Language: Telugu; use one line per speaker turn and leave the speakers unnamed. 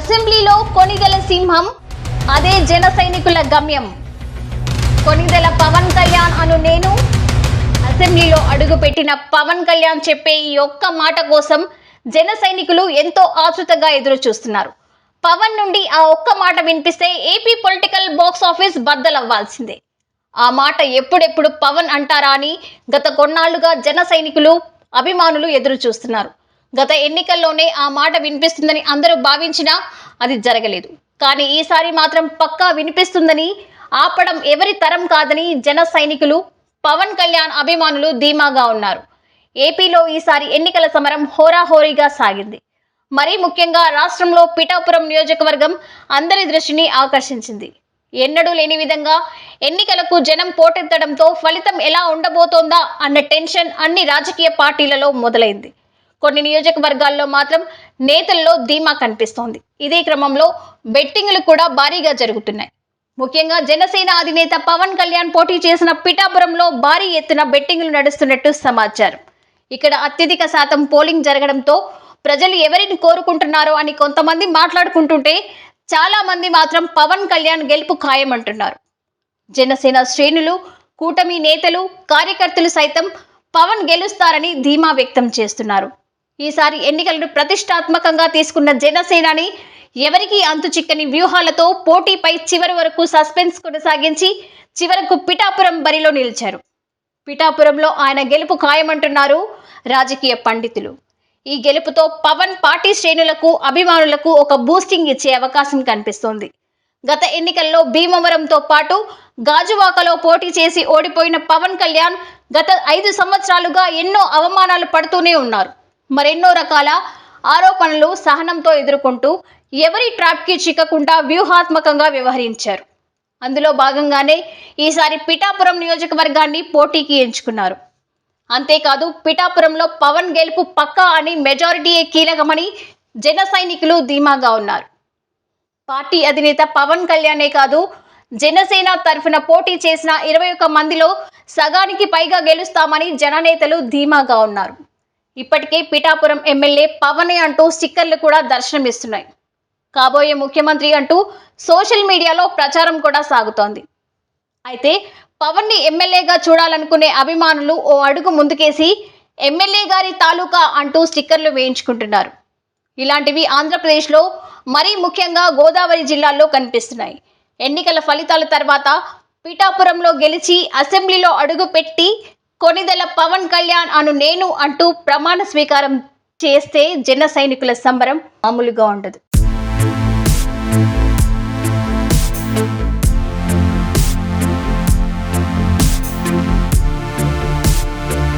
అసెంబ్లీలో కొనిదెల సింహం అదే జన సైనికుల గమ్యం. కొనిదెల పవన్ కళ్యాణ్ అను నేను అసెంబ్లీలో అడుగుపెట్టిన పవన్ కళ్యాణ్ చెప్పే ఈ ఒక్క మాట కోసం జన సైనికులు ఎంతో ఆతృతగా ఎదురు చూస్తున్నారు పవన్ నుండి ఆ ఒక్క మాట వినిపిస్తే ఏపీ పొలిటికల్ బాక్స్ ఆఫీస్ బద్దలవ్వాల్సిందే. ఆ మాట ఎప్పుడెప్పుడు పవన్ అంటారా అని గత కొన్నాళ్ళుగా జన సైనికులు అభిమానులు ఎదురు చూస్తున్నారు గత ఎన్నికల్లోనే ఆ మాట వినిపిస్తుందని అందరూ భావించినా అది జరగలేదు. కానీ ఈసారి మాత్రం పక్కా వినిపిస్తుందని ఆపడం ఎవరి తరం కాదని జన సైనికులు పవన్ కళ్యాణ్ అభిమానులు ధీమాగా ఉన్నారు. ఏపీలో ఈసారి ఎన్నికల సమరం హోరాహోరీగా సాగింది. మరీ ముఖ్యంగా రాష్ట్రంలో పిఠాపురం నియోజకవర్గం అందరి దృష్టిని ఆకర్షించింది. ఎన్నడూ లేని విధంగా ఎన్నికలకు జనం పోటెత్తడంతో ఫలితం ఎలా ఉండబోతోందా అన్న టెన్షన్ అన్ని రాజకీయ పార్టీలలో మొదలైంది. కొన్ని నియోజకవర్గాల్లో మాత్రం నేతల్లో ధీమా కనిపిస్తోంది. ఇదే క్రమంలో బెట్టింగ్లు కూడా భారీగా జరుగుతున్నాయి. ముఖ్యంగా జనసేన అధినేత పవన్ కళ్యాణ్ పోటీ చేసిన పిఠాపురంలో భారీ ఎత్తున బెట్టింగ్లు నడుస్తున్నట్టు సమాచారం. ఇక్కడ అత్యధిక శాతం పోలింగ్ జరగడంతో ప్రజలు ఎవరిని కోరుకుంటున్నారో అని కొంతమంది మాట్లాడుకుంటుంటే చాలా మంది మాత్రం పవన్ కళ్యాణ్ గెలుపు ఖాయమంటున్నారు. జనసేన శ్రేణులు కూటమి నేతలు కార్యకర్తలు సైతం పవన్ గెలుస్తారని ధీమా వ్యక్తం చేస్తున్నారు. ఈసారి ఎన్నికలను ప్రతిష్టాత్మకంగా తీసుకున్న జనసేనాని ఎవరికీ అంతు చిక్కని వ్యూహాలతో పోటీపై చివరి వరకు సస్పెన్స్ కొనసాగించి చివరకు పిఠాపురం బరిలో నిలిచారు. పిఠాపురంలో ఆయన గెలుపు ఖాయమంటున్నారు రాజకీయ పండితులు. ఈ గెలుపుతో పవన్ పార్టీ శ్రేణులకు అభిమానులకు ఒక బూస్టింగ్ ఇచ్చే అవకాశం కనిపిస్తోంది. గత ఎన్నికల్లో భీమవరంతో పాటు గాజువాకలో పోటీ చేసి ఓడిపోయిన పవన్ కళ్యాణ్ గత ఐదు సంవత్సరాలుగా ఎన్నో అవమానాలు పడుతూనే ఉన్నారు. మరెన్నో రకాల ఆరోపణలు సహనంతో ఎదుర్కొంటూ ఎవరి ట్రాప్కి చిక్కకుండా వ్యూహాత్మకంగా వ్యవహరించారు. అందులో భాగంగానే ఈసారి పిఠాపురం నియోజకవర్గాన్ని పోటీకి ఎంచుకున్నారు. అంతేకాదు పిఠాపురంలో పవన్ గెలుపు పక్కా అని మెజారిటీయే కీలకమని జన సైనికులు ధీమాగా ఉన్నారు. పార్టీ అధినేత పవన్ కళ్యాణే కాదు జనసేన తరఫున పోటీ చేసిన ఇరవై ఒక్క మందిలో సగానికి పైగా గెలుస్తామని జననేతలు ధీమాగా ఉన్నారు. ఇప్పటికే పిఠాపురం ఎమ్మెల్యే పవనే అంటూ స్టిక్కర్లు కూడా దర్శనమిస్తున్నాయి. కాబోయే ముఖ్యమంత్రి అంటూ సోషల్ మీడియాలో ప్రచారం కూడా సాగుతోంది. అయితే పవన్ని ఎమ్మెల్యేగా చూడాలనుకునే అభిమానులు ఓ అడుగు ముందుకేసి ఎమ్మెల్యే గారి తాలూకా అంటూ స్టిక్కర్లు వేయించుకుంటున్నారు. ఇలాంటివి ఆంధ్రప్రదేశ్లో మరీ ముఖ్యంగా గోదావరి జిల్లాల్లో కనిపిస్తున్నాయి. ఎన్నికల ఫలితాల తర్వాత పిఠాపురంలో గెలిచి అసెంబ్లీలో అడుగు పెట్టి కొనిదెల పవన్ కళ్యాణ్ అను నేను అంటూ ప్రమాణ స్వీకారం చేస్తే జన సైనికుల సంబరం మామూలుగా ఉండదు.